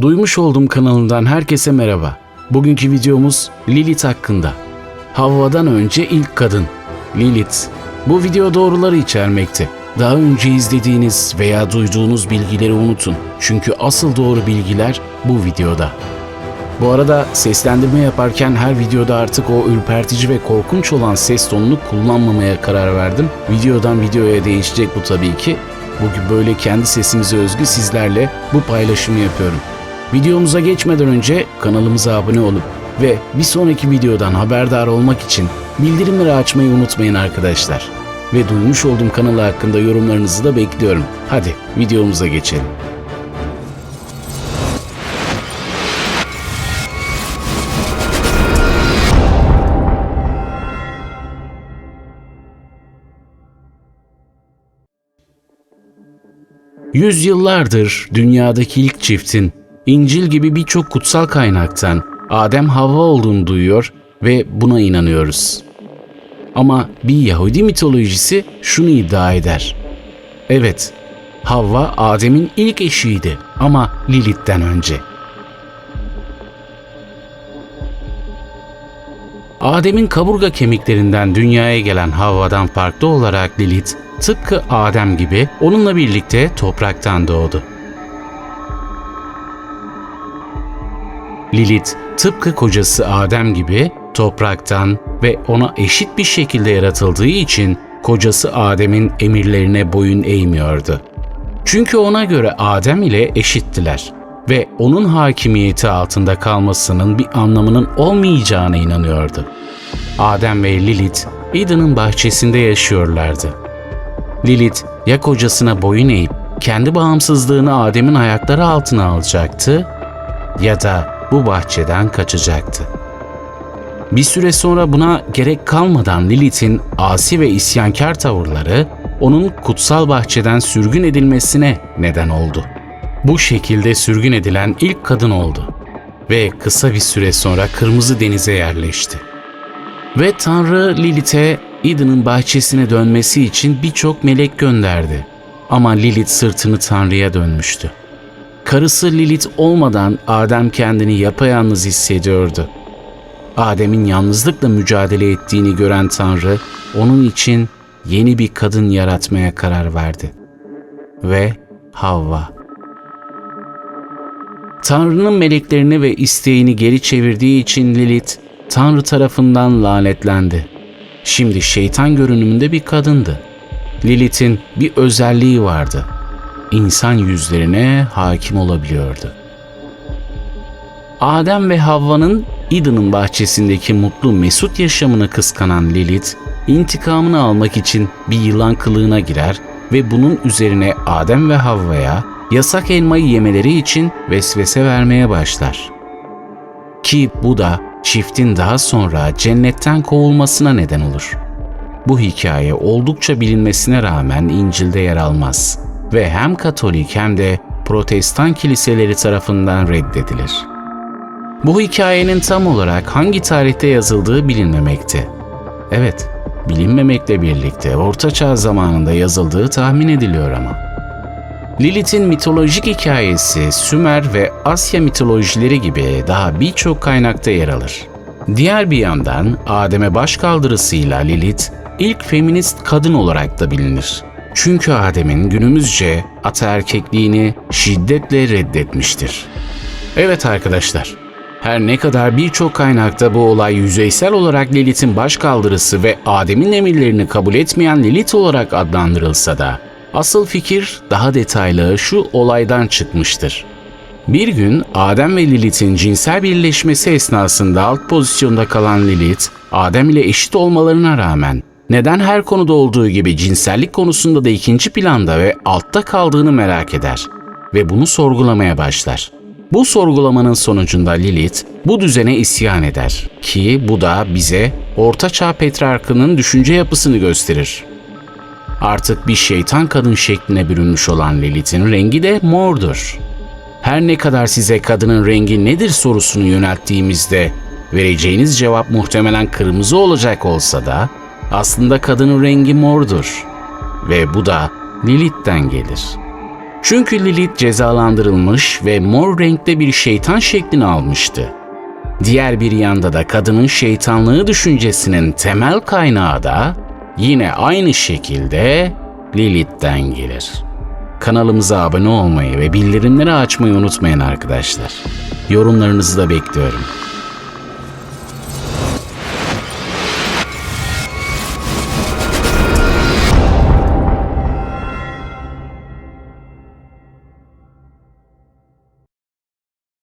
Duymuş olduğum kanalından herkese merhaba. Bugünkü videomuz Lilith hakkında. Havva'dan önce ilk kadın. Lilith. Bu video doğruları içermekte. Daha önce izlediğiniz veya duyduğunuz bilgileri unutun. Çünkü asıl doğru bilgiler bu videoda. Bu arada seslendirme yaparken her videoda artık o ürpertici ve korkunç olan ses tonunu kullanmamaya karar verdim. Videodan videoya değişecek bu tabii ki. Bugün böyle kendi sesimize özgü sizlerle bu paylaşımı yapıyorum. Videomuza geçmeden önce kanalımıza abone olup ve bir sonraki videodan haberdar olmak için bildirimleri açmayı unutmayın arkadaşlar. Ve duymuş olduğum kanalı hakkında yorumlarınızı da bekliyorum. Hadi videomuza geçelim. Yüzyıllardır dünyadaki ilk çiftin İncil gibi birçok kutsal kaynaktan Adem Havva olduğunu duyuyor ve buna inanıyoruz. Ama bir Yahudi mitolojisi şunu iddia eder. Evet, Havva Adem'in ilk eşiydi ama Lilith'ten önce. Adem'in kaburga kemiklerinden dünyaya gelen Havva'dan farklı olarak Lilith, tıpkı Adem gibi onunla birlikte topraktan doğdu. Lilith, tıpkı kocası Adem gibi topraktan ve ona eşit bir şekilde yaratıldığı için kocası Adem'in emirlerine boyun eğmiyordu. Çünkü ona göre Adem ile eşittiler ve onun hakimiyeti altında kalmasının bir anlamının olmayacağına inanıyordu. Adem ve Lilith Eden'ın bahçesinde yaşıyorlardı. Lilith ya kocasına boyun eğip kendi bağımsızlığını Adem'in ayakları altına alacaktı ya da bu bahçeden kaçacaktı. Bir süre sonra buna gerek kalmadan Lilith'in asi ve isyankar tavırları onun kutsal bahçeden sürgün edilmesine neden oldu. Bu şekilde sürgün edilen ilk kadın oldu ve kısa bir süre sonra Kırmızı Deniz'e yerleşti. Ve Tanrı Lilith'e Eden'ın bahçesine dönmesi için birçok melek gönderdi. Ama Lilith sırtını Tanrı'ya dönmüştü. Karısı Lilith olmadan Adem kendini yapayalnız hissediyordu. Adem'in yalnızlıkla mücadele ettiğini gören Tanrı onun için yeni bir kadın yaratmaya karar verdi. Ve Havva. Tanrı'nın meleklerini ve isteğini geri çevirdiği için Lilith Tanrı tarafından lanetlendi. Şimdi şeytan görünümünde bir kadındı. Lilith'in bir özelliği vardı. İnsan yüzlerine hakim olabiliyordu. Adem ve Havva'nın Eden'ın bahçesindeki mutlu mesut yaşamını kıskanan Lilith, intikamını almak için bir yılan kılığına girer ve bunun üzerine Adem ve Havva'ya yasak elmayı yemeleri için vesvese vermeye başlar. Ki bu da çiftin daha sonra cennetten kovulmasına neden olur. Bu hikaye oldukça bilinmesine rağmen İncil'de yer almaz ve hem Katolik hem de Protestan kiliseleri tarafından reddedilir. Bu hikayenin tam olarak hangi tarihte yazıldığı bilinmemekte. Evet, bilinmemekle birlikte Orta Çağ zamanında yazıldığı tahmin ediliyor ama. Lilith'in mitolojik hikayesi Sümer ve Asya mitolojileri gibi daha birçok kaynakta yer alır. Diğer bir yandan Adem'e başkaldırısıyla Lilith ilk feminist kadın olarak da bilinir. Çünkü Adem'in günümüzce ataerkekliğini şiddetle reddetmiştir. Evet arkadaşlar, her ne kadar birçok kaynakta bu olay yüzeysel olarak Lilith'in başkaldırısı ve Adem'in emirlerini kabul etmeyen Lilith olarak adlandırılsa da asıl fikir daha detaylı şu olaydan çıkmıştır. Bir gün Adem ve Lilith'in cinsel birleşmesi esnasında alt pozisyonda kalan Lilith, Adem ile eşit olmalarına rağmen neden her konuda olduğu gibi cinsellik konusunda da ikinci planda ve altta kaldığını merak eder ve bunu sorgulamaya başlar. Bu sorgulamanın sonucunda Lilith bu düzene isyan eder ki bu da bize Orta Çağ Petrarkının düşünce yapısını gösterir. Artık bir şeytan kadın şekline bürünmüş olan Lilith'in rengi de mordur. Her ne kadar size kadının rengi nedir sorusunu yönelttiğimizde vereceğiniz cevap muhtemelen kırmızı olacak olsa da aslında kadının rengi mordur ve bu da Lilith'ten gelir. Çünkü Lilith cezalandırılmış ve mor renkte bir şeytan şeklini almıştı. Diğer bir yanda da kadının şeytanlığı düşüncesinin temel kaynağı da yine aynı şekilde Lilith'ten gelir. Kanalımıza abone olmayı ve bildirimleri açmayı unutmayın arkadaşlar. Yorumlarınızı da bekliyorum.